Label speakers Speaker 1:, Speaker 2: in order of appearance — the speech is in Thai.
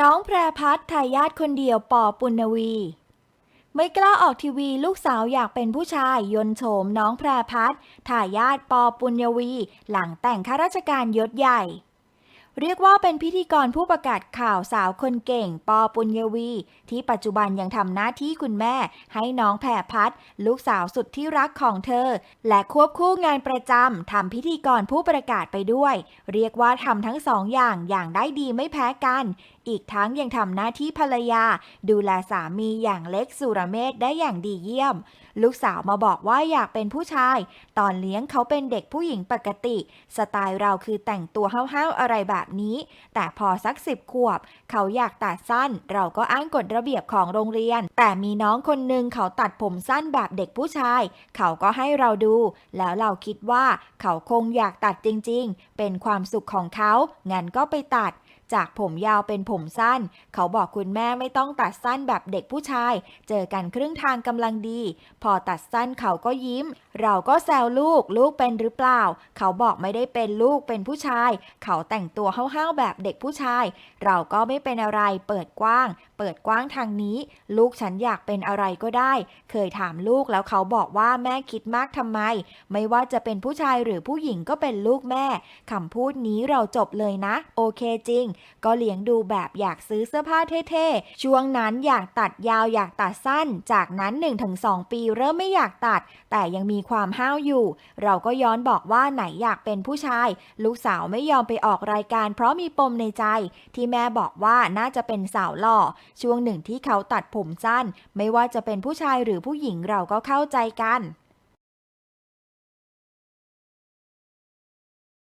Speaker 1: น้องแพรพัฒน์ทายาทคนเดียวปอปุณวี ไม่กล้าออกทีวีลูกสาวอยากเป็นผู้ชาย ยนโฉมน้องแพรพัฒน์ทายาทปอปุณวี หลังแต่งข้าราชการยศใหญ่ เรียกว่าเป็นพิธีกรผู้ประกาศข่าวสาวคนเก่ง ปอปุญญวี ที่ปัจจุบันยังทำหน้าที่คุณแม่ ให้น้องแพรพัฒน์ลูกสาวสุดที่รักของเธอ และควบคู่งานประจำทำพิธีกรผู้ประกาศไปด้วย เรียกว่าทำทั้งสองอย่างอย่างได้ดีไม่แพ้กันอีกทั้งยังทำหน้าที่ภรรยา ดูแลสามีอย่างเล็กสุรเมธได้อย่างดีเยี่ยม ลูกสาวมาบอกว่าอยากเป็นผู้ชาย ตอนเลี้ยงเขาเป็นเด็กผู้หญิงปกติ สไตล์เราคือแต่งตัวห้าวๆอะไรแบบนี้ แต่พอสักสิบขวบ เขาอยากตัดสั้น เราก็อ้างกฎระเบียบของโรงเรียน แต่มีน้องคนหนึ่งเขาตัดผมสั้นแบบเด็กผู้ชาย เขาก็ให้เราดู แล้วเราคิดว่าเขาคงอยากตัดจริง ๆ เป็นความสุขของเขา งั้นก็ไปตัด จากผมยาวเป็นผมสั้น เขาบอกคุณแม่ไม่ต้องตัดสั้นแบบเด็กผู้ชาย เจอกันครึ่งทางกำลังดี พอตัดสั้นเขาก็ยิ้ม เราก็แซวลูกลูกเป็นหรือเปล่า เขาบอกไม่ได้เป็นลูกเป็นผู้ชาย เขาแต่งตัวห้าวๆแบบเด็กผู้ชาย เราก็ไม่เป็นอะไรเปิดกว้าง เปิดกว้างทางนี้ ลูกฉันอยากเป็นอะไรก็ได้ เคยถามลูกแล้วเขาบอกว่าแม่คิดมากทำไม ไม่ว่าจะเป็นผู้ชายหรือผู้หญิงก็เป็นลูกแม่คำพูดนี้เราจบเลยนะ โอเคจริงก็เลี้ยงดูแบบอยากซื้อเสื้อผ้าเท่ๆ ช่วงนั้นอยากตัดยาวอยากตัดสั้น จากนั้น 1-2 ปีเริ่มไม่อยากตัด แต่ยังมีความห้าวอยู่ เราก็ย้อนบอกว่าไหนอยากเป็นผู้ชาย ลูกสาวไม่ยอมไปออกรายการ เพราะมีปมในใจ ที่แม่บอกว่าน่าจะเป็นสาวหล่อ ช่วงหนึ่งที่เขาตัดผมสั้น ไม่ว่าจะเป็นผู้ชายหรือผู้หญิงเราก็เข้าใจกัน